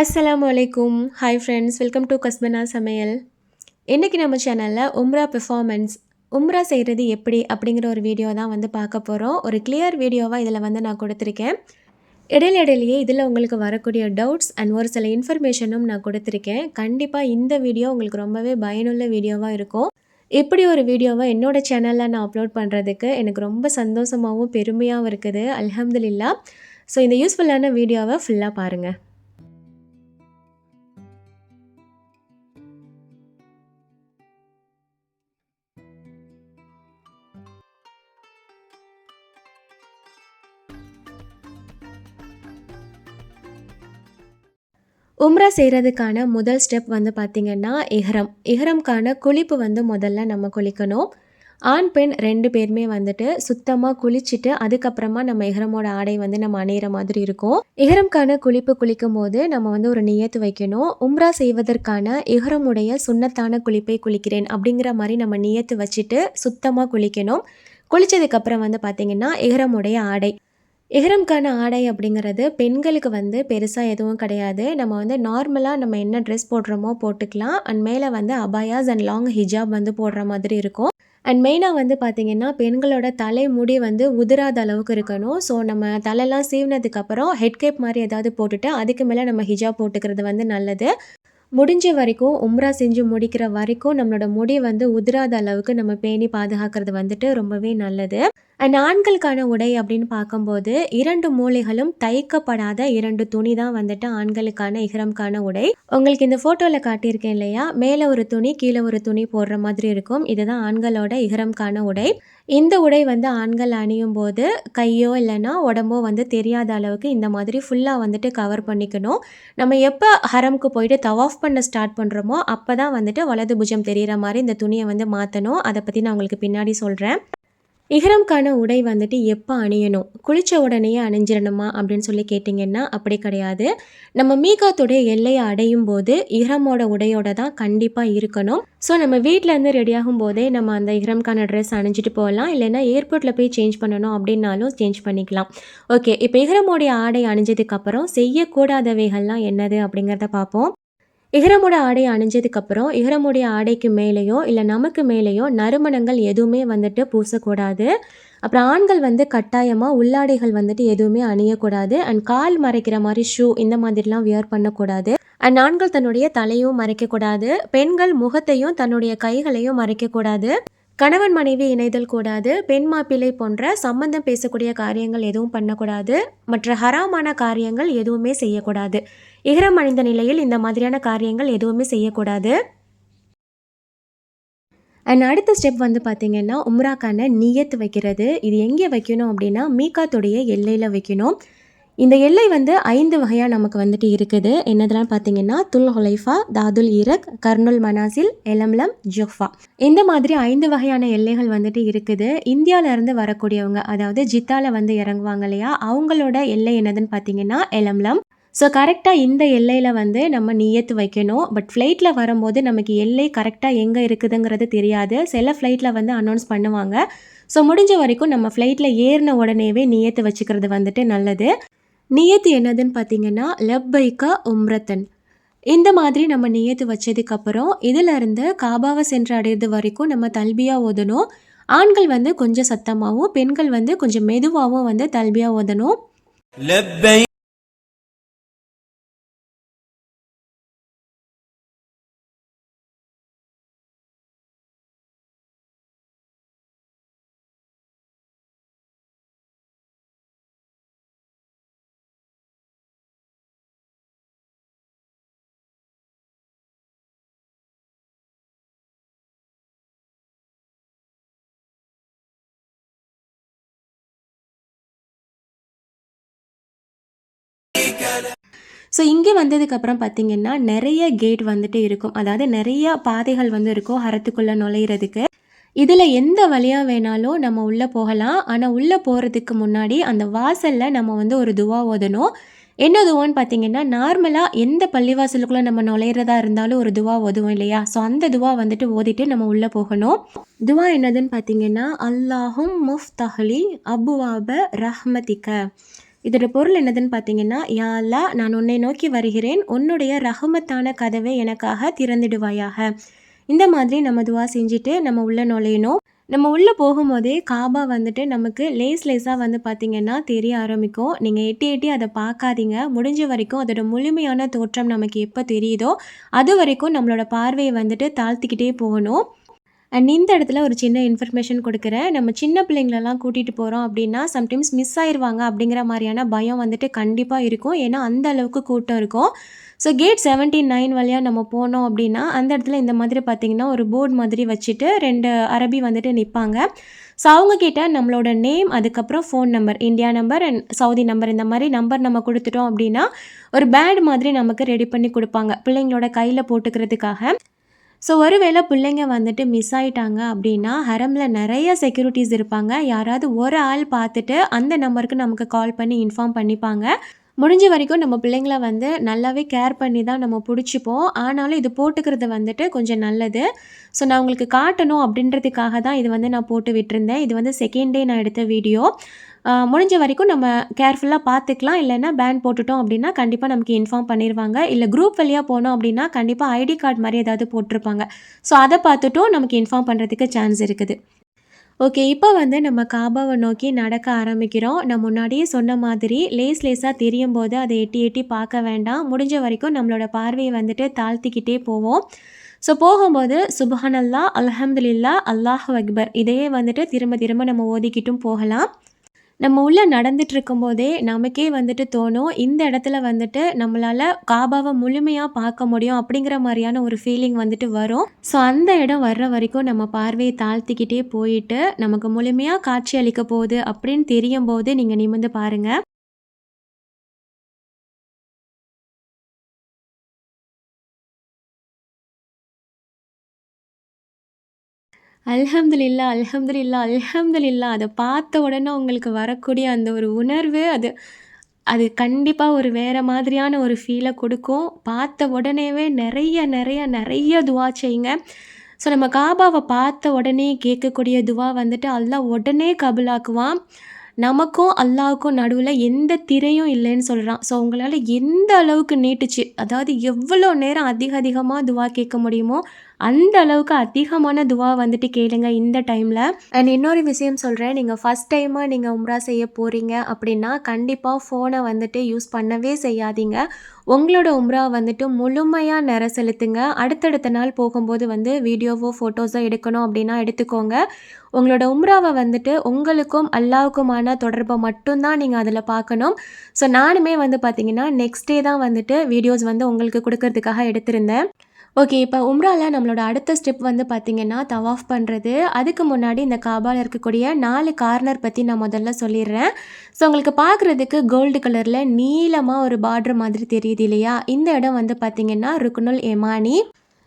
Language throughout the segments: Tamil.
அஸ்லாம் வலைக்கும் hi friends welcome to Kaspana சமையல் இன்றைக்கி நம்ம சேனலில் உம்ரா பெர்ஃபார்மன்ஸ் உம்ரா செய்கிறது எப்படி அப்படிங்கிற ஒரு வீடியோ தான் வந்து பார்க்க போகிறோம் ஒரு கிளியர் வீடியோவாக இதில் வந்து நான் கொடுத்துருக்கேன். இடையில இடையிலேயே இதில் உங்களுக்கு வரக்கூடிய டவுட்ஸ் அண்ட் ஒரு சில இன்ஃபர்மேஷனும் நான் கொடுத்துருக்கேன். கண்டிப்பாக இந்த வீடியோ உங்களுக்கு ரொம்பவே பயனுள்ள வீடியோவாக இருக்கும். இப்படி ஒரு வீடியோவை என்னோட சேனலில் நான் அப்லோட் பண்ணுறதுக்கு எனக்கு ரொம்ப சந்தோஷமாகவும் பெருமையாகவும் இருக்குது. அல்ஹம்துலில்லா. ஸோ இந்த யூஸ்ஃபுல்லான வீடியோவை ஃபுல்லாக பாருங்கள் உம்ரா செய்கிறதுக்கான முதல் ஸ்டெப் வந்து பார்த்திங்கன்னா இஹ்ரம். இஹ்ரம்கான குளிப்பு வந்து முதல்ல நம்ம குளிக்கணும். ஆண் பெண் ரெண்டு பேருமே வந்துட்டு சுத்தமாக குளிச்சுட்டு அதுக்கப்புறமா நம்ம இஹ்ரமோட ஆடை வந்து நம்ம அணையிற மாதிரி இருக்கும். இஹ்ரம்க்கான குளிப்பு குளிக்கும் போது நம்ம வந்து ஒரு நியத்து வைக்கணும். உம்ரா செய்வதற்கான இஹ்ரமுடைய சுண்ணத்தான குளிப்பை குளிக்கிறேன் அப்படிங்கிற மாதிரி நம்ம நியத்து வச்சுட்டு சுத்தமாக குளிக்கணும். குளித்ததுக்கப்புறம் வந்து பார்த்திங்கன்னா இஹ்ரமுடைய ஆடை. இஹ்ரம்க்கான ஆடை அப்படிங்கிறது பெண்களுக்கு வந்து பெருசாக எதுவும் கிடையாது. நம்ம வந்து நார்மலாக நம்ம என்ன ட்ரெஸ் போடுறோமோ போட்டுக்கலாம். அண்ட் மேலே வந்து அபாயாஸ் அண்ட் லாங் ஹிஜாப் வந்து போடுற மாதிரி இருக்கும். அண்ட் மெயினாக வந்து பார்த்திங்கன்னா பெண்களோட தலைமுடி வந்து உதிராத அளவுக்கு இருக்கணும். ஸோ நம்ம தலைலாம் சீவினதுக்கப்புறம் ஹெட் கேப் மாதிரி ஏதாவது போட்டுட்டு அதுக்கு மேலே நம்ம ஹிஜாப் போட்டுக்கிறது வந்து நல்லது. முடிஞ்ச வரைக்கும் உம்ரா செஞ்சு முடிக்கிற வரைக்கும் நம்மளோட முடி வந்து உதிராத அளவுக்கு நம்ம பேணி பாதுகாக்கிறது வந்துட்டு ரொம்பவே நல்லது. அண்ட் ஆண்களுக்கான உடை அப்படின்னு பார்க்கும்போது இரண்டு மூலைகளும் தைக்கப்படாத இரண்டு துணி தான் வந்துட்டு ஆண்களுக்கான இஹ்ரம்கான உடை. உங்களுக்கு இந்த ஃபோட்டோவில் காட்டியிருக்கேன் இல்லையா? மேலே ஒரு துணி கீழே ஒரு துணி போடுற மாதிரி இருக்கும். இதுதான் ஆண்களோட இஹ்ரம்கான உடை. இந்த உடை வந்து ஆண்கள் அணியும் போது கையோ இல்லைன்னா உடம்போ வந்து தெரியாத அளவுக்கு இந்த மாதிரி ஃபுல்லாக வந்துட்டு கவர் பண்ணிக்கணும். நம்ம எப்போ ஹரம்க்கு போயிட்டு தவாஃப் பண்ண ஸ்டார்ட் பண்ணுறோமோ அப்போ தான் வந்துட்டு வலது புஜம் தெரிகிற மாதிரி இந்த துணியை வந்து மாற்றணும் அதை பற்றி நான் உங்களுக்கு பின்னாடி சொல்கிறேன் இஹ்ரம்க்கான உடை வந்துட்டு எப்போ அணியணும்? குளித்த உடனே அணிஞ்சிடணுமா? அப்படின்னு சொல்லி கேட்டிங்கன்னா அப்படி கிடையாது. நம்ம மீகாத்துடைய எல்லையை அடையும் போது இஹ்ரமோட உடையோட தான் கண்டிப்பாக இருக்கணும். ஸோ நம்ம வீட்டிலேருந்து ரெடியாகும் போதே நம்ம அந்த இஹ்ரம்கான ட்ரெஸ் அணிஞ்சிட்டு போகலாம். இல்லைன்னா ஏர்போர்ட்டில் போய் சேஞ்ச் பண்ணணும் அப்படின்னாலும் சேஞ்ச் பண்ணிக்கலாம். ஓகே இப்போ இஹ்ரமோடைய ஆடை அணிஞ்சதுக்கப்புறம் செய்யக்கூடாதவைகள்லாம் என்னது அப்படிங்கிறத பார்ப்போம். இஹ்ரமோட ஆடை அணிஞ்சதுக்கப்புறம் இஹரமுடைய ஆடைக்கு மேலேயோ இல்லை நமக்கு மேலேயோ நறுமணங்கள் எதுவுமே வந்துட்டு பூசக்கூடாது. அப்புறம் ஆண்கள் வந்து கட்டாயமாக உள்ளாடைகள் வந்துட்டு எதுவுமே அணியக்கூடாது. அண்ட் கால் மறைக்கிற மாதிரி ஷூ இந்த மாதிரிலாம் வியர் பண்ணக்கூடாது. அண்ட் ஆண்கள் தன்னுடைய தலையும் மறைக்கக்கூடாது. பெண்கள் முகத்தையும் தன்னுடைய கைகளையும் மறைக்கக்கூடாது. கணவன் மனைவி இணைதல் கூடாது பெண் மாப்பிள்ளை போன்ற சம்பந்தம் பேசக்கூடிய காரியங்கள் எதுவும் பண்ணக்கூடாது மற்ற ஹராமான காரியங்கள் எதுவுமே செய்யக்கூடாது. இகரம் அணிந்த நிலையில் இந்த மாதிரியான காரியங்கள் எதுவுமே செய்யக்கூடாது. அண்ட் அடுத்த ஸ்டெப் வந்து பார்த்திங்கன்னா உம்ராக்கான நீயத்து வைக்கிறது. இது எங்கே வைக்கணும் அப்படின்னா மீகாத்துடைய எல்லையில் வைக்கணும். இந்த எல்லை வந்து ஐந்து வகையாக நமக்கு வந்துட்டு இருக்குது. என்னதெல்லாம் பார்த்தீங்கன்னா துல் ஹொலைஃபா தாதுல் ஈரக் கர்னுல் மனாசில் எலம்லம் ஜொஃபா. இந்த மாதிரி ஐந்து வகையான எல்லைகள் வந்துட்டு இருக்குது. இந்தியாவிலேருந்து வரக்கூடியவங்க அதாவது ஜித்தாவில் வந்து இறங்குவாங்க இல்லையா? அவங்களோட எல்லை என்னதுன்னு பார்த்தீங்கன்னா எலம்லம். ஸோ கரெக்டாக இந்த எல்லையில் வந்து நம்ம நியத்து வைக்கணும். பட் ஃப்ளைட்டில் வரும்போது நமக்கு எல்லை கரெக்டாக எங்கே இருக்குதுங்கிறது தெரியாது. சில ஃப்ளைட்டில் வந்து அனௌன்ஸ் பண்ணுவாங்க. ஸோ முடிஞ்ச வரைக்கும் நம்ம ஃப்ளைட்டில் ஏறின உடனேவே நியத்து வச்சுக்கிறது வந்துட்டு நல்லது. நியத்து என்னதுன்னு பார்த்தீங்கன்னா லப்பைக்கா உம்ரத்தன். இந்த மாதிரி நம்ம நியத்து வச்சதுக்கப்புறம் இதிலிருந்து காபாவை சென்று அடையிறது வரைக்கும் நம்ம தல்பியாக ஓதணும். ஆண்கள் வந்து கொஞ்சம் சத்தமாகவும் பெண்கள் வந்து கொஞ்சம் மெதுவாகவும் வந்து தல்பியாக ஓதணும். ஸோ இங்கே வந்ததுக்கப்புறம் பார்த்திங்கன்னா நிறைய கேட் வந்துட்டு இருக்கும். அதாவது நிறைய பாதைகள் வந்து இருக்கும் ஹரத்துக்குள்ளே நுழையிறதுக்கு. இதில் எந்த வழியாக வேணாலும் நம்ம உள்ளே போகலாம். ஆனால் உள்ளே போகிறதுக்கு முன்னாடி அந்த வாசலில் நம்ம வந்து ஒரு துவா ஓதணும். என்ன துவான்னு பார்த்தீங்கன்னா நார்மலாக எந்த பள்ளிவாசலுக்குள்ளே நம்ம நுழையிறதா இருந்தாலும் ஒரு துவா ஓதுவோம் இல்லையா? ஸோ அந்த துவா வந்துட்டு ஓதிட்டு நம்ம உள்ளே போகணும். துவா என்னதுன்னு பார்த்தீங்கன்னா அல்லாஹும் முஃப்தஹ்லி அபுவாப ரஹ்மதிக்க. இதோட பொருள் என்னதுன்னு பார்த்தீங்கன்னா யாழ்லா நான் உன்னை நோக்கி வருகிறேன். உன்னுடைய ரஹமத்தான கதவை எனக்காக திறந்துடுவாயாக. இந்த மாதிரி நம்ம துவா செஞ்சுட்டு நம்ம உள்ளே நுழையணும். நம்ம உள்ளே போகும்போதே காபா வந்துட்டு நமக்கு லேஸ் லேஸாக வந்து பார்த்திங்கன்னா தெரிய ஆரம்பிக்கும். நீங்கள் எட்டி எட்டி அதை பார்க்காதீங்க முடிஞ்ச வரைக்கும் அதோட முழுமையான தோற்றம் நமக்கு எப்போ தெரியுதோ அது வரைக்கும் நம்மளோட பார்வையை வந்துட்டு தாழ்த்திக்கிட்டே போகணும். அண்ட் இந்த இடத்துல ஒரு சின்ன இன்ஃபர்மேஷன் கொடுக்குறேன். நம்ம சின்ன பிள்ளைங்களெல்லாம் கூட்டிகிட்டு போகிறோம் அப்படின்னா சம்டைம்ஸ் மிஸ் ஆயிடுவாங்க அப்படிங்கிற மாதிரியான பயம் வந்துட்டு கண்டிப்பாக இருக்கும். ஏன்னா அந்த அளவுக்கு கூட்டம் இருக்கும். ஸோ கேட் செவன்ட்டி நைன் வழியாக நம்ம போனோம் அப்படின்னா அந்த இடத்துல இந்த மாதிரி பார்த்திங்கன்னா ஒரு போர்டு மாதிரி வச்சுட்டு ரெண்டு அரபி வந்துட்டு நிற்பாங்க ஸோ அவங்கக்கிட்ட நம்மளோட நேம் அதுக்கப்புறம் phone number India number and Saudi number இந்த மாதிரி நம்பர் நம்ம கொடுத்துட்டோம் அப்படின்னா ஒரு பேட் மாதிரி நமக்கு ரெடி பண்ணி கொடுப்பாங்க. பிள்ளைங்களோட கையில் போட்டுக்கிறதுக்காக. ஸோ ஒருவேளை பிள்ளைங்க வந்துட்டு மிஸ் ஆயிட்டாங்க அப்படின்னா ஹரமில் நிறைய செக்யூரிட்டிஸ் இருப்பாங்க. யாராவது ஒரு ஆள் பார்த்துட்டு அந்த நம்பருக்கு நமக்கு கால் பண்ணி இன்ஃபார்ம் பண்ணிப்பாங்க. முடிஞ்ச வரைக்கும் நம்ம பிள்ளைங்கள வந்து நல்லாவே கேர் பண்ணி தான் நம்ம பிடிச்சிப்போம். ஆனாலும் இது போட்டுக்கிறது வந்துட்டு கொஞ்சம் நல்லது. ஸோ நான் உங்களுக்கு காட்டணும் அப்படின்றதுக்காக தான் இது வந்து நான் போட்டு விட்டுருந்தேன். இது வந்து செகண்ட் டே நான் எடுத்த வீடியோ முடிஞ்ச வரைக்கும் நம்ம கேர்ஃபுல்லாக பார்த்துக்கலாம் இல்லைன்னா பேன் போட்டுட்டோம் அப்படின்னா கண்டிப்பாக நமக்கு இன்ஃபார்ம் பண்ணிடுவாங்க இல்லை குரூப் வழியாக போனோம் அப்படின்னா கண்டிப்பாக ஐடி கார்டு மாதிரி ஏதாவது போட்டிருப்பாங்க. ஸோ அதை பார்த்துட்டும் நமக்கு இன்ஃபார்ம் பண்ணுறதுக்கு சான்ஸ் இருக்குது. ஓகே இப்போ வந்து நம்ம காபாவை நோக்கி நடக்க ஆரம்பிக்கிறோம். நான் முன்னாடியே சொன்ன மாதிரி லேஸ் லேஸாக தெரியும் போது அதை எட்டி எட்டி பார்க்க வேண்டாம். முடிஞ்ச வரைக்கும் நம்மளோட பார்வையை வந்துட்டு தாழ்த்திக்கிட்டே போவோம். ஸோ போகும்போது சுபஹானல்லா அல்ஹம்துலில்லா அல்லாஹ் அக்பர். இதையே வந்துட்டு திரும்ப திரும்ப நம்ம ஓதிக்கிட்டும் போகலாம். நம்ம உள்ளே நடந்துட்டு இருக்கும்போதே நமக்கே வந்துட்டு தோணும் இந்த இடத்துல வந்துட்டு நம்மளால் காபாவை முழுமையாக பார்க்க முடியும் அப்படிங்கிற மாதிரியான ஒரு ஃபீலிங் வந்துட்டு வரும். ஸோ அந்த இடம் வர்ற வரைக்கும் நம்ம பார்வையை தாழ்த்திக்கிட்டே போயிட்டு நமக்கு முழுமையாக காட்சி அளிக்க போகுது அப்படின்னு தெரியும் போது நீங்கள் நிமிந்து பாருங்கள் அல்ஹம்துலில்லா அல்ஹம்துலில்லா அல்ஹம்துலில்லா. அதை பார்த்த உடனே உங்களுக்கு வரக்கூடிய அந்த ஒரு உணர்வு அது அது கண்டிப்பாக ஒரு வேறு மாதிரியான ஒரு ஃபீலை கொடுக்கும். பார்த்த உடனேவே நிறைய நிறைய நிறைய துவா செய்யுங்க. ஸோ நம்ம காபாவை பார்த்த உடனே கேட்கக்கூடிய துவா வந்துட்டு அல்லா உடனே கபுலாக்குவான். நமக்கும் அல்லாவுக்கும் நடுவில் எந்த திரையும் இல்லைன்னு சொல்கிறான் ஸோ உங்களால் எந்த அளவுக்கு நீட்டுச்சு அதாவது எவ்வளோ நேரம் அதிக அதிகமாக துவா கேட்க முடியுமோ அந்த அளவுக்கு அதிகமான துவா வந்துட்டு கேளுங்க இந்த டைமில் அண்ட் இன்னொரு விஷயம் சொல்கிறேன் நீங்கள் ஃபஸ்ட் டைமாக நீங்கள் உம்ரா செய்ய போகிறீங்க அப்படின்னா கண்டிப்பாக ஃபோனை வந்துட்டு யூஸ் பண்ணவே செய்யாதீங்க. உங்களோட உம்ரா வந்துட்டு முழுமையாக நிற செலுத்துங்க. அடுத்தடுத்த நாள் போகும்போது வந்து வீடியோவோ ஃபோட்டோஸோ எடுக்கணும் அப்படின்னா எடுத்துக்கோங்க. உங்களோட உம்ராவை வந்துட்டு உங்களுக்கும் அல்லாவுக்குமான தொடர்பை மட்டும்தான் நீங்கள் அதில் பார்க்கணும். ஸோ நானுமே வந்து பார்த்தீங்கன்னா நெக்ஸ்ட் டே தான் வந்துட்டு வீடியோஸ் வந்து உங்களுக்கு கொடுக்கறதுக்காக எடுத்திருந்தேன். ஓகே இப்போ உம்ராவில் நம்மளோட அடுத்த ஸ்டெப் வந்து பார்த்திங்கன்னா தவாஃப் பண்ணுறது அதுக்கு முன்னாடி இந்த காபாவில் இருக்கக்கூடிய நாலு கார்னர் பற்றி நான் முதல்ல சொல்லிடுறேன். ஸோ உங்களுக்கு பார்க்குறதுக்கு கோல்டு கலரில் நீளமாக ஒரு பார்டர் மாதிரி தெரியுது இல்லையா? இந்த இடம் வந்து பார்த்திங்கன்னா ருக்குனுல் எமானி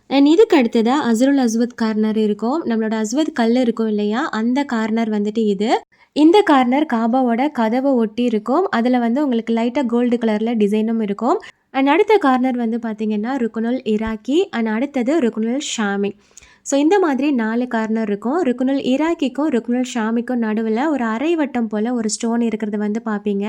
அண்ட் இதுக்கு அடுத்ததாக அசருல் அஸ்வத் கார்னர் இருக்கும். நம்மளோட அஸ்வத் கல் இருக்கும் இல்லையா? அந்த கார்னர் வந்துட்டு இது. இந்த கார்னர் காபாவோட கதவை ஒட்டி இருக்கும். அதில் வந்து உங்களுக்கு லைட்டாக கோல்டு கலரில் டிசைனும் இருக்கும். அண்ட் அடுத்த கார்னர் வந்து பார்த்திங்கன்னா ருக்குனுல் இராக்கி அண்ட் அடுத்தது ருக்குனுல் ஷாமி. ஸோ இந்த மாதிரி நாலு கார்னர் இருக்கும். ருக்குனுல் இராக்கிக்கும் ருக்குனுல் ஷாமிக்கும் நடுவில் ஒரு அரை வட்டம் போல் ஒரு ஸ்டோன் இருக்கிறது வந்து பார்ப்பீங்க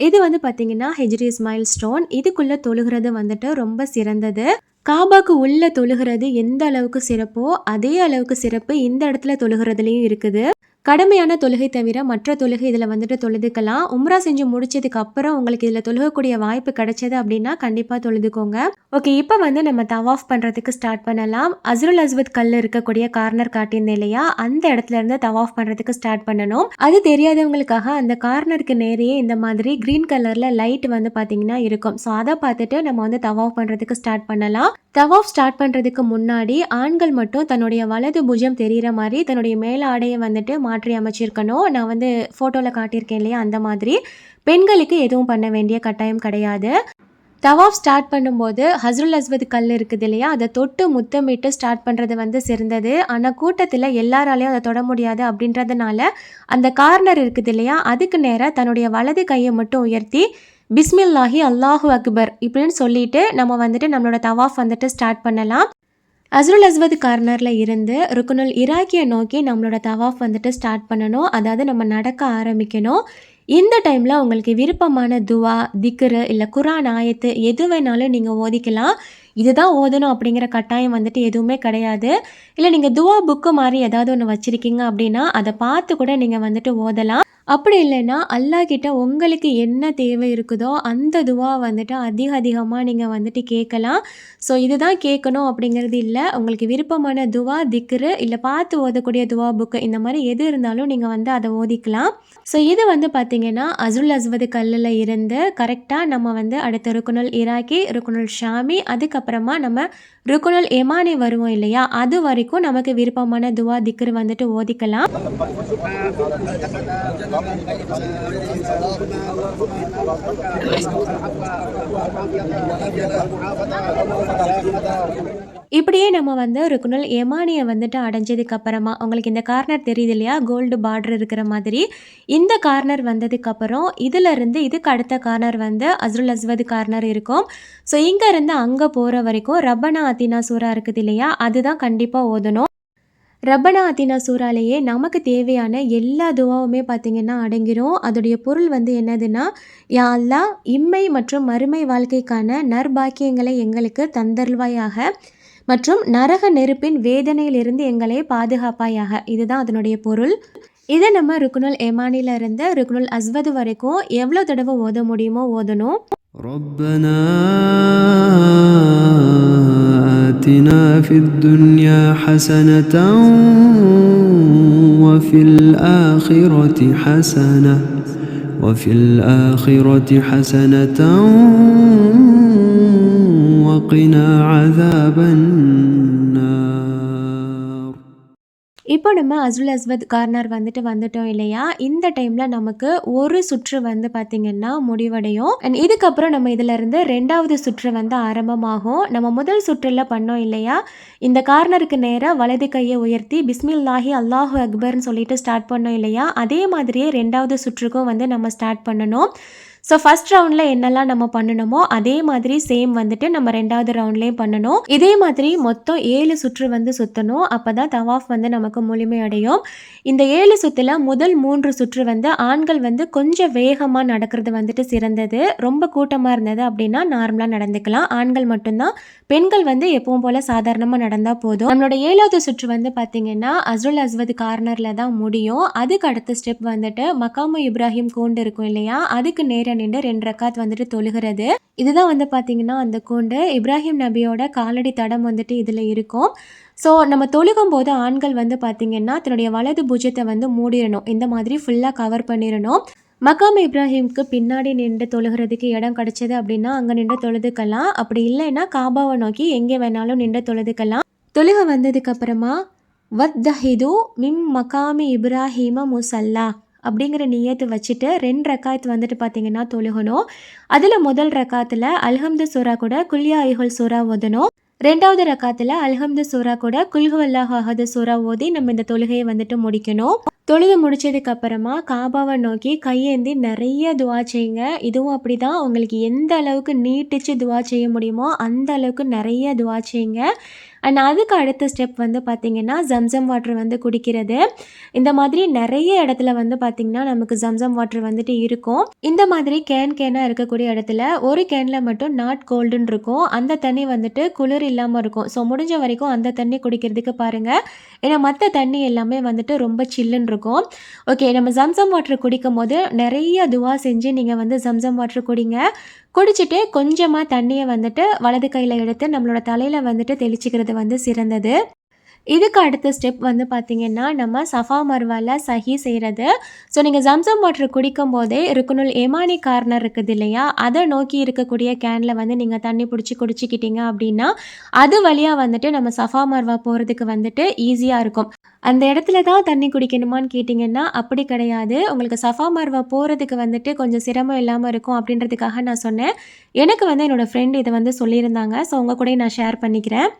இது வந்து பார்த்திங்கன்னா ஹெஜ்ரி இஸ்மாயில் ஸ்டோன் இதுக்குள்ளே தொழுகிறது வந்துட்டு ரொம்ப சிறந்தது. காபாக்கு உள்ளே தொழுகிறது எந்த அளவுக்கு சிறப்போ அதே அளவுக்கு சிறப்பு இந்த இடத்துல தொழுகிறதுலையும் இருக்குது. கடமையான தொழுகை தவிர மற்ற தொழுகை இதில் வந்துட்டு தொழுதுக்கலாம். உம்ரா செஞ்சு முடிச்சதுக்கு அப்புறம் உங்களுக்கு இதில் தொழுகக்கூடிய வாய்ப்பு கிடைச்சது அப்படின்னா கண்டிப்பாக தொழுதுக்கோங்க. ஓகே இப்போ வந்து நம்ம தவாஃப் பண்ணுறதுக்கு ஸ்டார்ட் பண்ணலாம். அஸ்ருல் அஸ்வத் கல் இருக்கக்கூடிய கார்னர் காட்டியிருந்தேன் இல்லையா? அந்த இடத்துல இருந்து தவாஃப் பண்ணுறதுக்கு ஸ்டார்ட் பண்ணணும். அது தெரியாதவங்களுக்காக அந்த கார்னருக்கு நேரையே இந்த மாதிரி க்ரீன் கலரில் லைட் வந்து பார்த்தீங்கன்னா இருக்கும். ஸோ அதை பார்த்துட்டு நம்ம வந்து தவாஃப் பண்ணுறதுக்கு ஸ்டார்ட் பண்ணலாம். தவாஃப் ஸ்டார்ட் பண்ணுறதுக்கு முன்னாடி ஆண்கள் மட்டும் தன்னுடைய வலது புஜம் தெரிகிற மாதிரி தன்னுடைய மேல ஆடையை வந்துட்டு மாற்றி அமைச்சிருக்கணும். நான் வந்து ஃபோட்டோவில் காட்டியிருக்கேன் இல்லையா அந்த மாதிரி. பெண்களுக்கு எதுவும் பண்ண வேண்டிய கட்டாயம் கிடையாது. தவாஃப் ஸ்டார்ட் பண்ணும்போது ஹஸ்ருல் அஸ்வத் கல் இருக்குது இல்லையா அதை தொட்டு முத்தமிட்டு ஸ்டார்ட் பண்ணுறது வந்து சிறந்தது. ஆனால் கூட்டத்தில் எல்லாராலையும் அதை தொட முடியாது அப்படின்றதுனால அந்த கார்னர் இருக்குது இல்லையா அதுக்கு நேராக தன்னுடைய வலது கையை மட்டும் உயர்த்தி பிஸ்மில்லாஹி அல்லாஹு அக்பர் இப்படின்னு சொல்லிட்டு நம்ம வந்துட்டு நம்மளோட தவாஃப் வந்துட்டு ஸ்டார்ட் பண்ணலாம். அஸ்ருல் அஸ்வத் கார்னரில் இருந்து ருக்குனுல் இராக்கியை நோக்கி நம்மளோட தவாஃப் வந்துட்டு ஸ்டார்ட் பண்ணணும். அதாவது நம்ம நடக்க ஆரம்பிக்கணும். இந்த டைமில் உங்களுக்கு விருப்பமான துவா திக்ரு இல்லை குரான் ஆயத்து எது வேணாலும் நீங்கள் ஓதிக்கலாம். இதுதான் ஓதணும் அப்படிங்கிற கட்டாயம் வந்துட்டு எதுவுமே கிடையாது. இல்லை நீங்கள் துவா புக்கு மாதிரி ஏதாவது ஒன்று வச்சுருக்கீங்க அப்படின்னா அதை பார்த்து கூட நீங்கள் வந்துட்டு ஓதலாம். அப்படி இல்லைன்னா அல்லாஹ் கிட்ட உங்களுக்கு என்ன தேவை இருக்குதோ அந்த துவா வந்துட்டு அதிக அதிகமாக நீங்கள் வந்துட்டு கேட்கலாம். ஸோ இதுதான் கேட்கணும் அப்படிங்கிறது இல்லை. உங்களுக்கு விருப்பமான துவா திக்ரு இல்லை பார்த்து ஓதக்கூடிய துவா புக்கு இந்த மாதிரி எது இருந்தாலும் நீங்கள் வந்து அதை ஓதிக்கலாம். ஸோ இது வந்து பார்த்திங்கன்னா அசுல் அஸ்வது கல்லில் இருந்து கரெக்டாக நம்ம வந்து அடுத்த ருக்குனுல் இராக்கி ருக்குனுல் ஷாமி அதுக்கப்புறமா நம்ம ருக்குனுல் எமானி வருவோம் இல்லையா? அது வரைக்கும் நமக்கு விருப்பமான துவா திக்ரு வந்துட்டு ஓதிக்கலாம். இப்படியே நம்ம வந்து ருக்குனுல் எமானியை வந்துட்டு அடைஞ்சதுக்கு அப்புறமா உங்களுக்கு இந்த கார்னர் தெரியுது இல்லையா? கோல்டு பார்டர் இருக்கிற மாதிரி. இந்த கார்னர் வந்ததுக்கப்புறம் இதிலிருந்து இதுக்கு அடுத்த கார்னர் வந்து அஸ்ருல் அஸ்வது கார்னர் இருக்கும். ஸோ இங்கேருந்து அங்கே போகிற வரைக்கும் ரப்பனா அத்தினா சூறா இருக்குது இல்லையா? அதுதான் கண்டிப்பாக ஓதணும். ரப்பனா அத்தினா சூறாலேயே நமக்கு தேவையான எல்லா துவாவுமே பார்த்திங்கன்னா அடங்கிரும். அதோடைய பொருள் வந்து என்னதுன்னா யாழ்லா இம்மை மற்றும் மறுமை வாழ்க்கைக்கான நற்பாக்கியங்களை எங்களுக்கு தந்தருள்வாயாக. மற்றும் நரக நெருப்பின் வேதனையிலிருந்து எங்களை பாதுகாப்பாயாக இதுதான் அதனுடைய பொருள் இதை நம்ம ருக்குனுல் எமானில இருந்து ருக்குனுல் அஸ்வது வரைக்கும் எவ்வளோ தடவை ஓத முடியுமோ ஓதணும் ربنا آتنا في الدنيا حسنة وفي الآخرة حسنة وفي الآخرة حسنة وقنا عذاب النار இப்போ நம்ம அசுல் அஸ்வத் கார்னர் வந்துட்டு வந்துட்டோம் இல்லையா இந்த டைமில் நமக்கு ஒரு சுற்று வந்து பார்த்திங்கன்னா முடிவடையும் அண்ட் இதுக்கப்புறம் நம்ம இதுல இருந்து ரெண்டாவது சுற்று வந்து ஆரம்பமாகும் நம்ம முதல் சுற்றில் பண்ணோம் இல்லையா இந்த கார்னருக்கு நேராக வலது கையை உயர்த்தி பிஸ்மில்லாஹி அல்லாஹு அக்பர்னு சொல்லிட்டு ஸ்டார்ட் பண்ணோம் இல்லையா அதே மாதிரியே ரெண்டாவது சுற்றுக்கும் வந்து நம்ம ஸ்டார்ட் பண்ணணும் ஸோ ஃபர்ஸ்ட் ரவுண்டில் என்னெல்லாம் நம்ம பண்ணணுமோ அதே மாதிரி சேம் வந்துட்டு நம்ம ரெண்டாவது ரவுண்ட்லேயும் பண்ணணும் இதே மாதிரி மொத்தம் ஏழு சுற்று வந்து சுற்றணும் அப்போ தான் தவாஃப் வந்து நமக்கு முழுமையடையும் இந்த ஏழு சுற்றில் முதல் மூன்று சுற்று வந்து ஆண்கள் வந்து கொஞ்சம் வேகமாக நடக்கிறது வந்துட்டு சிறந்தது. ரொம்ப கூட்டமாக இருந்தது அப்படின்னா நார்மலாக நடந்துக்கலாம். ஆண்கள் மட்டும்தான். பெண்கள் வந்து எப்பவும் போல் சாதாரணமாக நடந்தால் போதும். நம்மளோட ஏழாவது சுற்று வந்து பார்த்திங்கன்னா அஸ்ருல் அஸ்வது கார்னரில் தான் முடியும். அதுக்கு அடுத்த ஸ்டெப் வந்துட்டு மக்காமு இப்ராஹிம் கூண்டு இருக்கும் இல்லையா? அதுக்கு நேர நின்று ரெண்டு ரக்காத் வந்துட்டு தொழுகிறது. இதுதான் வந்து பார்த்திங்கன்னா அந்த கூண்டு. இப்ராஹிம் நபியோட காலடி தடம் வந்துட்டு இதில் இருக்கும். ஸோ நம்ம தொழுகும் போது ஆண்கள் வந்து பார்த்திங்கன்னா தன்னுடைய வலது புஜத்தை வந்து மூடிடணும். இந்த மாதிரி ஃபுல்லாக கவர் பண்ணிடணும். மக்காம் இப்ராஹிம்க்கு பின்னாடி நின்று தொழுகிறதுக்கு இடம் கிடைச்சது அப்படின்னா அங்கே நின்று தொழுதுக்கலாம். அப்படி இல்லைன்னா காபாவை நோக்கி எங்கே வேணாலும் நின்று தொழுதுக்கலாம். தொழுக வந்ததுக்கு அப்புறமா வத்தஹிது மிம் மகாமி இப்ராஹிம முசல்லா. அப்படிங்கிற நியத்து வச்சுட்டு ரெண்டு ரக்காயத்து வந்துட்டு பார்த்தீங்கன்னா தொழுகணும். அதில் முதல் ரக்காத்தில் அல்ஹம்து சூரா கூட குல்யா ஐஹுல் சூரா ஓதணும். ரெண்டாவது ரக்காத்தில் அல்ஹம்து சூரா கூட குல்ஹுவல்லாஹ் அஹது சூரா ஓதி நம்ம இந்த தொழுகையை வந்துட்டு முடிக்கணும். தொழுது முடிச்சதுக்கு அப்புறமா காபாவை நோக்கி கையேந்தி நிறைய துவா செய்யுங்க. இதுவும் அப்படி தான் உங்களுக்கு எந்த அளவுக்கு நீட்டிச்சு துவா செய்ய முடியுமோ அந்த அளவுக்கு நிறைய துவா செய்யுங்க. அண்ட் அதுக்கு அடுத்த ஸ்டெப் வந்து பார்த்திங்கன்னா ஜம்சம் வாட்டர் வந்து குடிக்கிறது. இந்த மாதிரி நிறைய இடத்துல வந்து பார்த்திங்கன்னா நமக்கு ஜம்சம் வாட்டர் வந்துட்டு இருக்கும். இந்த மாதிரி கேன் கேனாக இருக்கக்கூடிய இடத்துல ஒரு கேனில் மட்டும் நாட் கோல்டுன்னு இருக்கும். அந்த தண்ணி வந்துட்டு குளிர் இல்லாமல் இருக்கும். ஸோ முடிஞ்ச வரைக்கும் அந்த தண்ணி குடிக்கிறதுக்கு பாருங்கள் ஏன்னா மற்ற தண்ணி எல்லாமே வந்துட்டு ரொம்ப சில்லுன்னு இருக்கும். ஓகே நம்ம ஜம்சம் வாட்டர் குடிக்கும் போது நிறைய துவா செஞ்சு நீங்கள் வந்து ஜம்சம் வாட்டர் குடிங்க. குடிச்சிட்டு கொஞ்சமாக தண்ணியை வந்துட்டு வலது கையில் எடுத்து நம்மளோட தலையில் வந்துட்டு தெளிச்சிக்கிறது வந்து சிறந்தது. இதுக்கு அடுத்த ஸ்டெப் வந்து பார்த்திங்கன்னா நம்ம சஃபா மர்வால சஹி செய்கிறது ஸோ நீங்கள் ஜம்சம் வாட்டர் குடிக்கும் போதே ருக்குனுல் எமானி கார்னர் இருக்குது இல்லையா? அதை நோக்கி இருக்கக்கூடிய கேனில் வந்து நீங்கள் தண்ணி பிடிச்சி குடிச்சிக்கிட்டீங்க அப்படின்னா அது வழியாக வந்துட்டு நம்ம சஃபா மர்வா போகிறதுக்கு வந்துட்டு ஈஸியாக இருக்கும். அந்த இடத்துல தான் தண்ணி குடிக்கணுமான்னு கேட்டிங்கன்னா அப்படி கிடையாது. உங்களுக்கு சஃபா மர்வா போகிறதுக்கு வந்துட்டு கொஞ்சம் சிரமம் இல்லாமல் இருக்கும் அப்படின்றதுக்காக நான் சொன்னேன். எனக்கு வந்து என்னோடய ஃப்ரெண்ட் இதை வந்து சொல்லியிருந்தாங்க. ஸோ உங்கள் கூட நான் ஷேர் பண்ணிக்கிறேன்.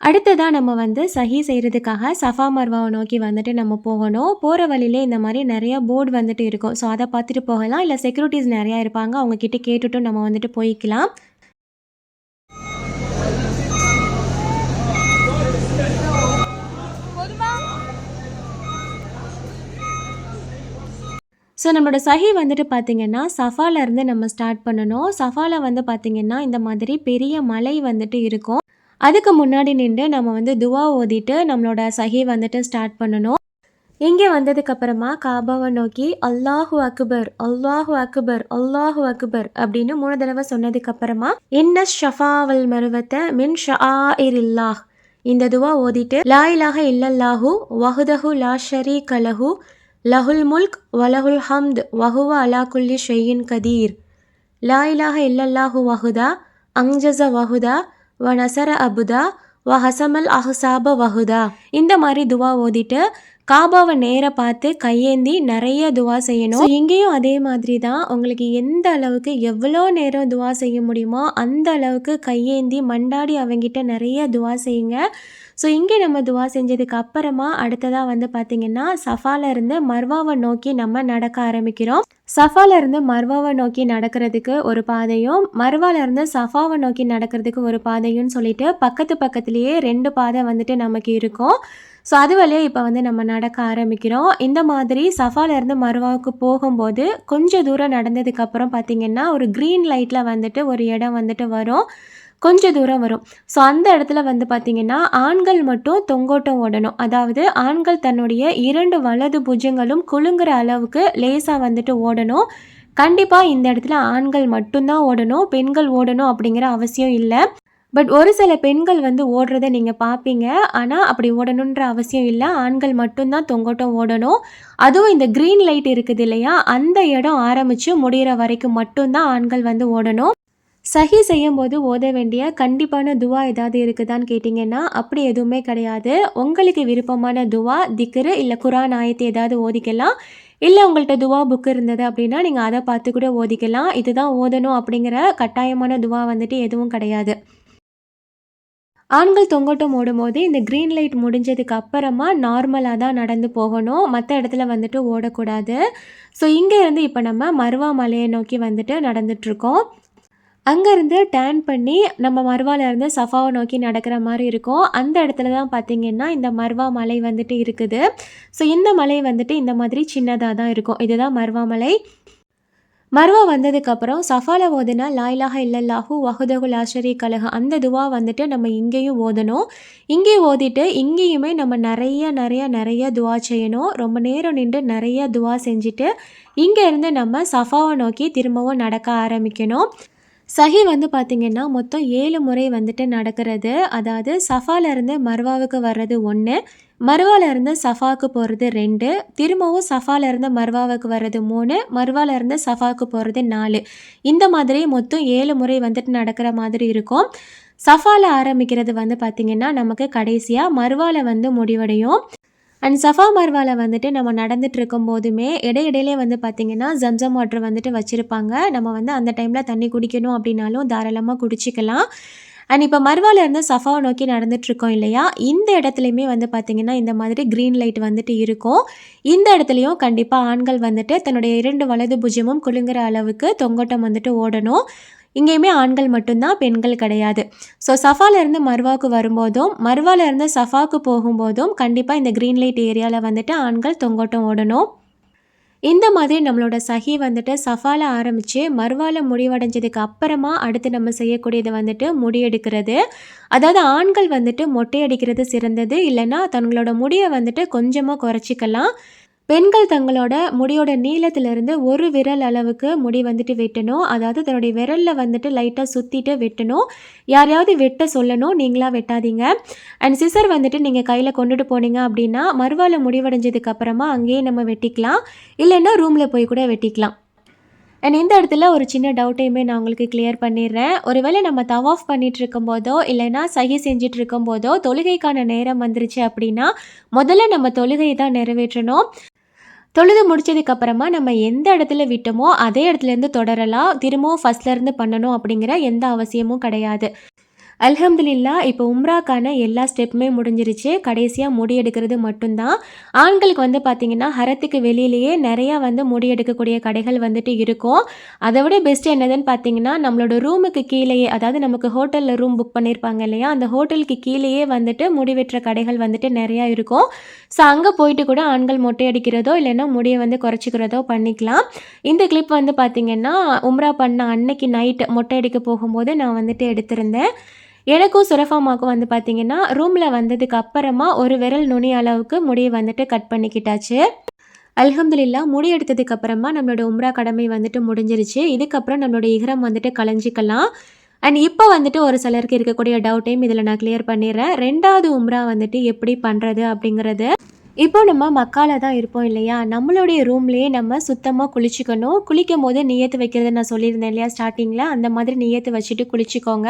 அடுத்ததாக நம்ம வந்து சஹி செய்கிறதுக்காக சஃபா மர்வாவை நோக்கி வந்துட்டு நம்ம போகணும். போகிற வழியிலே இந்த மாதிரி நிறையா போர்டு வந்துட்டு இருக்கும். ஸோ அதை பார்த்துட்டு போகலாம். இல்லை செக்யூரிட்டிஸ் நிறையா இருப்பாங்க. அவங்கக்கிட்ட கேட்டுட்டும் நம்ம வந்துட்டு போய்க்கலாம். ஸோ நம்மளோட சஹி வந்துட்டு பார்த்திங்கன்னா சஃபாலேருந்து நம்ம ஸ்டார்ட் பண்ணணும். சஃபாவில் வந்து பார்த்திங்கன்னா இந்த மாதிரி பெரிய மலை வந்துட்டு இருக்கும். அதுக்கு முன்னாடி நின்று நம்ம வந்து துவா ஓதிட்டு நம்மளோட சஹி வந்துட்டு ஸ்டார்ட் பண்ணணும். இங்கே வந்ததுக்கப்புறமா காபாவை நோக்கி அல்லாஹு அக்பர் அல்லாஹு அக்பர் அல்லாஹு அக்பர் அப்படின்னு மூணு தடவை சொன்னதுக்கப்புறமா இன்ன ஷஃபாவல் மருவத்தை மின் ஷா இல்லாஹ் இந்த துவா ஓதிட்டு லா இலாஹ இல்லல்லாஹு வஹுதஹு லா ஷரீக கலஹு லஹுல் முல்க் வலஹுல் ஹம்த் வஹுவ அலா குல்லி ஷெய்யின் கதீர். லா இலாஹ இல்லல்லாஹு வஹுதா அங்ஜஸ வஹுதா வ நசர அபுதா வ ஹசமல் அஹ்சாப வஹுதா. இந்த மாதிரி துவா ஓதிட்டு காபாவை நேராக பார்த்து கையேந்தி நிறைய துவா செய்யணும். இங்கேயும் அதே மாதிரி தான் உங்களுக்கு எந்த அளவுக்கு எவ்வளோ நேரம் துவா செய்ய முடியுமோ அந்த அளவுக்கு கையேந்தி மண்டாடி அவங்கிட்ட நிறைய துவா செய்யுங்க. ஸோ இங்கே நம்ம துவா செஞ்சதுக்கு அப்புறமா அடுத்ததாக வந்து பார்த்திங்கன்னா சஃபால இருந்து மர்வாவை நோக்கி நம்ம நடக்க ஆரம்பிக்கிறோம். சஃபால இருந்து மர்வாவை நோக்கி நடக்கிறதுக்கு ஒரு பாதையும் மர்வால இருந்து சஃபாவை நோக்கி நடக்கிறதுக்கு ஒரு பாதையும் சொல்லிட்டு பக்கத்து பக்கத்துலேயே ரெண்டு பாதை வந்துட்டு நமக்கு இருக்கும். ஸோ அது வழியாக இப்போ வந்து நம்ம நடக்க ஆரம்பிக்கிறோம். இந்த மாதிரி சஃபாலேருந்து மருவாவுக்கு போகும்போது கொஞ்சம் தூரம் நடந்ததுக்கப்புறம் பார்த்திங்கன்னா ஒரு க்ரீன் லைட்டில் வந்துட்டு ஒரு இடம் வந்துட்டு வரும். கொஞ்சம் தூரம் வரும். ஸோ அந்த இடத்துல வந்து பார்த்திங்கன்னா ஆண்கள் மட்டும் தொங்கோட்டம் ஓடணும். அதாவது ஆண்கள் தன்னுடைய இரண்டு வலது புஜங்களும் குலுங்குற அளவுக்கு லேசாக வந்துட்டு ஓடணும். கண்டிப்பாக இந்த இடத்துல ஆண்கள் மட்டும்தான் ஓடணும் பெண்கள் ஓடணும் அப்படிங்கிற அவசியம் இல்லை. பட் ஒரு சில பெண்கள் வந்து ஓடுறத நீங்கள் பார்ப்பீங்க ஆனால் அப்படி ஓடணுன்ற அவசியம் இல்லை. ஆண்கள் மட்டும்தான் தொங்கோட்டம் ஓடணும். அதுவும் இந்த க்ரீன் லைட் இருக்குது இல்லையா? அந்த இடம் ஆரம்பித்து முடிகிற வரைக்கும் மட்டும்தான் ஆண்கள் வந்து ஓடணும். சஹி செய்யும்போது ஓத வேண்டிய கண்டிப்பான துவா ஏதாவது இருக்குதான்னு கேட்டிங்கன்னா அப்படி எதுவுமே கிடையாது. உங்களுக்கு விருப்பமான துவா திக்ரு இல்லை குரான் ஆயத்து ஏதாவது ஓதிக்கலாம். இல்லை உங்கள்கிட்ட துவா புக் இருந்தது அப்படின்னா நீங்கள் அதை பார்த்து கூட ஓதிக்கலாம். இதுதான் ஓதணும் அப்படிங்கிற கட்டாயமான துவா வந்துட்டு எதுவும் கிடையாது. ஆண்கள் தொங்கோட்டம் ஓடும்போது இந்த க்ரீன் லைட் முடிஞ்சதுக்கு அப்புறமா நார்மலாக தான் நடந்து போகணும். மற்ற இடத்துல வந்துட்டு ஓடக்கூடாது. ஸோ இங்கேருந்து இப்போ நம்ம மருவாமலையை நோக்கி வந்துட்டு நடந்துட்டுருக்கோம். அங்கேருந்து டேன் பண்ணி நம்ம மருவாலேருந்து சஃபாவை நோக்கி நடக்கிற மாதிரி இருக்கும். அந்த இடத்துல தான் பார்த்திங்கன்னா இந்த மர்வா மலை வந்துட்டு இருக்குது. ஸோ இந்த மலை வந்துட்டு இந்த மாதிரி சின்னதாக தான் இருக்கும். இதுதான் மருவா மலை மர்வா வந்ததுக்கப்புறம் சஃபால ஓதுனா லாயிலாக இல்லல்லாஹு வஹுதகுல் ஆஷரி கலக அந்த துவா வந்துட்டு நம்ம இங்கேயும் ஓதணும். இங்கே ஓதிட்டு இங்கேயுமே நம்ம நிறைய நிறைய நிறைய துவா செய்யணும். ரொம்ப நேரம் நின்று நிறைய துவா செஞ்சுட்டு இங்கேருந்து நம்ம சஃபாவை நோக்கி திரும்பவும் நடக்க ஆரம்பிக்கணும். சஹி வந்து பார்த்திங்கன்னா மொத்தம் ஏழு முறை வந்துட்டு நடக்கிறது. அதாவது சஃபாலேருந்து மர்வாவுக்கு வர்றது ஒன்று மர்வால இருந்து சஃபாவுக்கு போகிறது ரெண்டு திரும்பவும் சஃபால இருந்து மர்வாவுக்கு வர்றது மூணு மர்வால இருந்து சஃபாவுக்கு போகிறது நாலு. இந்த மாதிரி மொத்தம் ஏழு முறை வந்துட்டு நடக்கிற மாதிரி இருக்கும். சஃபாவில் ஆரம்பிக்கிறது வந்து பார்த்திங்கன்னா நமக்கு கடைசியாக மர்வால வந்து முடிவடையும். அண்ட் சஃபா மர்வால வந்துட்டு நம்ம நடந்துட்டு இருக்கும் போதுமே இடையிடையிலே வந்து பார்த்திங்கன்னா ஜம்சம் வாட்டர் வந்துட்டு வச்சுருப்பாங்க. நம்ம வந்து அந்த டைமில் தண்ணி குடிக்கணும் அப்படின்னாலும் தாராளமாக குடிச்சிக்கலாம். அண்ட் இப்போ மர்வால இருந்து சஃபாவை நோக்கி நடந்துட்டுருக்கோம் இல்லையா? இந்த இடத்துலையுமே வந்து பார்த்திங்கன்னா இந்த மாதிரி க்ரீன் லைட் வந்துட்டு இருக்கும். இந்த இடத்துலையும் கண்டிப்பாக ஆண்கள் வந்துட்டு தன்னுடைய இரண்டு வலது புஜமும் குலுங்குற அளவுக்கு தொங்கோட்டம் வந்துட்டு ஓடணும். இங்கேயுமே ஆண்கள் மட்டும்தான் பெண்கள் கிடையாது. ஸோ சஃபாலேருந்து மர்வாவுக்கு வரும்போதும் மர்வாலேருந்து சஃபாவுக்கு போகும்போதும் கண்டிப்பாக இந்த க்ரீன் லைட் ஏரியாவில் வந்துட்டு ஆண்கள் தொங்கோட்டம் ஓடணும். இந்த மாதிரி நம்மளோட சஹி வந்துட்டு சஃபால ஆரம்பித்து மர்வால முடிவடைஞ்சதுக்கு அப்புறமா அடுத்து நம்ம செய்யக்கூடியது வந்துட்டு முடியெடுக்கிறது அதாவது ஆண்கள் வந்துட்டு மொட்டை அடிக்கிறது சிறந்தது. இல்லைன்னா தங்களோட முடியை வந்துட்டு கொஞ்சமாக குறைச்சிக்கலாம். பெண்கள் தங்களோட முடியோட நீளத்திலிருந்து ஒரு விரல் அளவுக்கு முடி வந்துட்டு வெட்டணும். அதாவது தன்னுடைய விரலில் வந்துட்டு லைட்டாக சுற்றிட்டு வெட்டணும். யாரையாவது வெட்ட சொல்லணும். நீங்களாக வெட்டாதீங்க. அண்ட் சிசர் வந்துட்டு நீங்கள் கையில் கொண்டுட்டு போனீங்க அப்படின்னா மறுவால முடிவடைஞ்சதுக்கு அப்புறமா அங்கேயே நம்ம வெட்டிக்கலாம். இல்லைன்னா ரூமில் போய் கூட வெட்டிக்கலாம். அண்ட் இந்த இடத்துல ஒரு சின்ன டவுட்டையுமே நான் உங்களுக்கு கிளியர் பண்ணிடுறேன். ஒருவேளை நம்ம தவாஃப் பண்ணிட்டு இருக்கும்போதோ இல்லைன்னா சகி செஞ்சுட்டு இருக்கும்போதோ தொழுகைக்கான நேரம் வந்துருச்சு அப்படின்னா முதல்ல நம்ம தொழுகையை தான் நிறைவேற்றணும். தொழுது முடிச்சதுக்கு அப்புறமா நம்ம எந்த இடத்துல விட்டோமோ அதே இடத்துலேருந்து தொடரலாம். திரும்பவும் ஃபஸ்ட்லேருந்து பண்ணணும் அப்படிங்கிற எந்த அவசியமும் கிடையாது. அல்ஹம்துலில்லா இப்போ உம்ராக்கான எல்லா ஸ்டெப்புமே முடிஞ்சிருச்சு. கடைசியாக முடி எடுக்கிறது மட்டும்தான். ஆண்களுக்கு வந்து பார்த்திங்கன்னா ஹரத்துக்கு வெளியிலேயே நிறையா வந்து முடி எடுக்கக்கூடிய கடைகள் வந்துட்டு இருக்கும். அதை விட பெஸ்ட் என்னதுன்னு பார்த்தீங்கன்னா நம்மளோட ரூமுக்கு கீழேயே அதாவது நமக்கு ஹோட்டலில் ரூம் புக் பண்ணியிருப்பாங்க இல்லையா? அந்த ஹோட்டலுக்கு கீழேயே வந்துட்டு முடி வெட்டுற கடைகள் வந்துட்டு நிறையா இருக்கும். ஸோ அங்கே போயிட்டு கூட ஆண்கள் மொட்டை அடிக்கிறதோ இல்லைன்னா முடியை வந்து குறைச்சிக்கிறதோ பண்ணிக்கலாம். இந்த கிளிப் வந்து பார்த்திங்கன்னா உம்ரா பண்ண அன்னைக்கு நைட் மொட்டை அடிக்க போகும்போது நான் வந்துட்டு எடுத்திருந்தேன். எனக்கும் சுரஃபாமாக்கும் வந்து பார்த்திங்கன்னா ரூமில் வந்ததுக்கு அப்புறமா ஒரு விரல் நுனி அளவுக்கு முடியை வந்துட்டு கட் பண்ணிக்கிட்டாச்சு. அல்ஹம்துலில்லா முடி எடுத்ததுக்கு அப்புறமா நம்மளோட உம்ரா கடமை வந்துட்டு முடிஞ்சிருச்சு. இதுக்கப்புறம் நம்மளோட இகரம் வந்துட்டு கலைஞ்சிக்கலாம். அண்ட் இப்போ வந்துட்டு ஒரு சிலருக்கு இருக்கக்கூடிய டவுட்டையும் இதில் நான் கிளியர் பண்ணிடுறேன். ரெண்டாவது உம்ரா வந்துட்டு எப்படி பண்ணுறது அப்படிங்கிறது. இப்போ நம்ம மக்கால தான் இருப்போம் இல்லையா? நம்மளுடைய ரூம்லேயே நம்ம சுத்தமாக குளிச்சுக்கணும். குளிக்கும் போது நியத்து வைக்கிறத நான் சொல்லியிருந்தேன் இல்லையா ஸ்டார்டிங்கில் அந்த மாதிரி நியத்து வச்சுட்டு குளிச்சுக்கோங்க.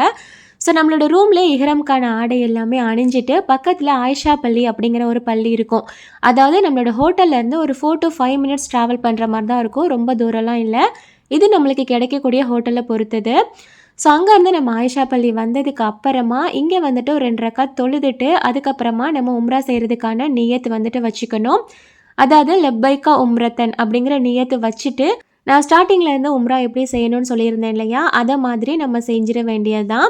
ஸோ நம்மளோட ரூம்லேயே இஹ்ரம்கான ஆடை எல்லாமே அணிஞ்சிட்டு பக்கத்தில் ஆயிஷா பள்ளி அப்படிங்கிற ஒரு பள்ளி இருக்கும். அதாவது நம்மளோட ஹோட்டல்லேருந்து ஒரு four to five minutes travel பண்ணுற மாதிரி தான் இருக்கும். ரொம்ப தூரம்லாம் இல்லை. இது நம்மளுக்கு கிடைக்கக்கூடிய ஹோட்டலை பொறுத்தது. ஸோ அங்கேருந்து நம்ம ஆயிஷா பள்ளி வந்ததுக்கு அப்புறமா இங்கே வந்துட்டு ஒரு ரெண்டு ரக்காத் தொழுதுட்டு அதுக்கப்புறமா நம்ம உம்ரா செய்கிறதுக்கான நியத்து வந்துட்டு வச்சுக்கணும். அதாவது லெப்பைக்கா உம்ரத்தன் அப்படிங்கிற நியத்து வச்சுட்டு நான் ஸ்டார்டிங்கில் இருந்து உம்ரா எப்படி செய்யணும்னு சொல்லியிருந்தேன் இல்லையா? அதை மாதிரி நம்ம செஞ்சிட வேண்டியது தான்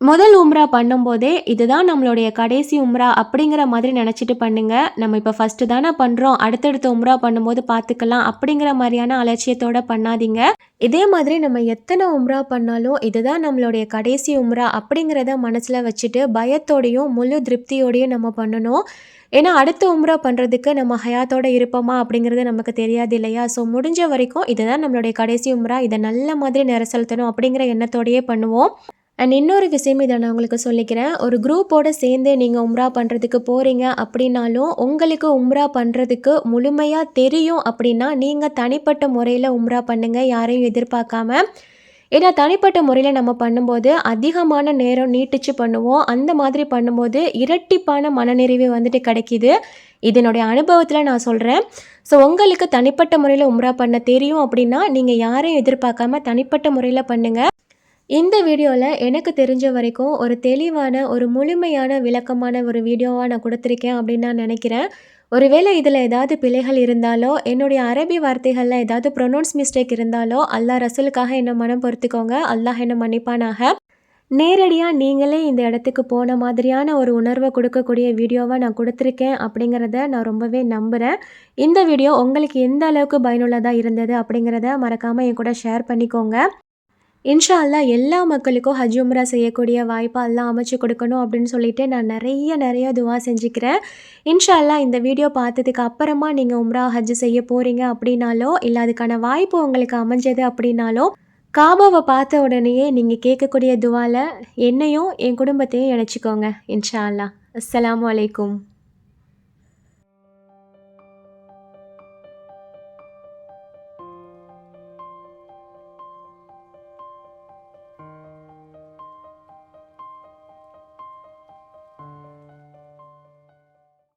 முதல் உம்ரா பண்ணும்போதே இதுதான் நம்மளுடைய கடைசி உம்ரா அப்படிங்கிற மாதிரி நினச்சிட்டு பண்ணுங்க. நம்ம இப்போ ஃபஸ்ட்டு தானே பண்ணுறோம் அடுத்தடுத்த உம்ரா பண்ணும்போது பார்த்துக்கலாம் அப்படிங்கிற மாதிரியான அலட்சியத்தோட பண்ணாதீங்க. இதே மாதிரி நம்ம எத்தனை உம்ரா பண்ணாலும் இதுதான் நம்மளுடைய கடைசி உம்ரா அப்படிங்கிறத மனசில் வச்சுட்டு பயத்தோடையும் முழு திருப்தியோடையும் நம்ம பண்ணணும். ஏன்னா அடுத்த உம்ரா பண்ணுறதுக்கு நம்ம ஹயாத்தோட இருப்போமா அப்படிங்கிறது நமக்கு தெரியாது இல்லையா? ஸோ முடிஞ்ச வரைக்கும் இதுதான் நம்மளுடைய கடைசி உம்ரா. இதை நல்ல மாதிரி நிற செலுத்தணும் அப்படிங்கிற எண்ணத்தோடையே பண்ணுவோம். அண்ட் இன்னொரு விஷயம் இதை நான் உங்களுக்கு சொல்லிக்கிறேன். ஒரு குரூப்போடு சேர்ந்து நீங்கள் உம்ரா பண்ணுறதுக்கு போகிறீங்க அப்படின்னாலும் உங்களுக்கு உம்ரா பண்ணுறதுக்கு முழுமையாக தெரியும் அப்படின்னா நீங்கள் தனிப்பட்ட முறையில் உம்ரா பண்ணுங்கள் யாரையும் எதிர்பார்க்காம. ஏன்னா தனிப்பட்ட முறையில் நம்ம பண்ணும்போது அதிகமான நேரம் நீட்டிச்சு பண்ணுவோம். அந்த மாதிரி பண்ணும்போது இரட்டிப்பான மனநிறைவு வந்துட்டு கிடைக்கிது. இதனுடைய அனுபவத்தில் நான் சொல்கிறேன் ஸோ உங்களுக்கு தனிப்பட்ட முறையில் உம்ரா பண்ண தெரியும் அப்படின்னா நீங்கள் யாரையும் எதிர்பார்க்காம தனிப்பட்ட முறையில் பண்ணுங்கள் இந்த வீடியோவில் எனக்கு தெரிஞ்ச வரைக்கும் ஒரு தெளிவான ஒரு முழுமையான விளக்கமான ஒரு வீடியோவாக நான் கொடுத்துருக்கேன் அப்படின்னு நான் நினைக்கிறேன். ஒருவேளை இதில் ஏதாவது பிழைகள் இருந்தாலோ என்னுடைய அரபி வார்த்தைகளில் ஏதாவது ப்ரொனவுன்ஸ் மிஸ்டேக் இருந்தாலோ அல்லாஹ் ரசூலுக்காக என்ன மனம் பொறுத்துக்கோங்க. அல்லாஹ் என்ன மன்னிப்பானாக. நேரடியாக நீங்களே இந்த இடத்துக்கு போன மாதிரியான ஒரு உணர்வை கொடுக்கக்கூடிய வீடியோவை நான் கொடுத்துருக்கேன் அப்படிங்கிறத நான் ரொம்பவே நம்புகிறேன் இந்த வீடியோ உங்களுக்கு எந்த அளவுக்கு பயனுள்ளதாக இருந்தது அப்படிங்கிறத மறக்காமல் என் கூட ஷேர் பண்ணிக்கோங்க. இன்ஷா அல்லா எல்லா மக்களுக்கும் ஹஜ் உம்ரா செய்யக்கூடிய வாய்ப்பை எல்லாம் அமைச்சு கொடுக்கணும் அப்படின்னு சொல்லிட்டு நான் நிறைய நிறைய துவா செஞ்சுக்கிறேன். இன்ஷா அல்லா இந்த வீடியோ பார்த்ததுக்கு அப்புறமா நீங்கள் உம்ரா ஹஜ் செய்ய போகிறீங்க அப்படின்னாலோ இல்லை அதுக்கான வாய்ப்பு உங்களுக்கு அமைஞ்சது அப்படின்னாலோ காபாவை பார்த்த உடனேயே நீங்கள் கேட்கக்கூடிய துவாவில் என்னையும் என் குடும்பத்தையும் இணைச்சிக்கோங்க இன்ஷா அல்லா அஸ்ஸலாமு அலைக்கும்.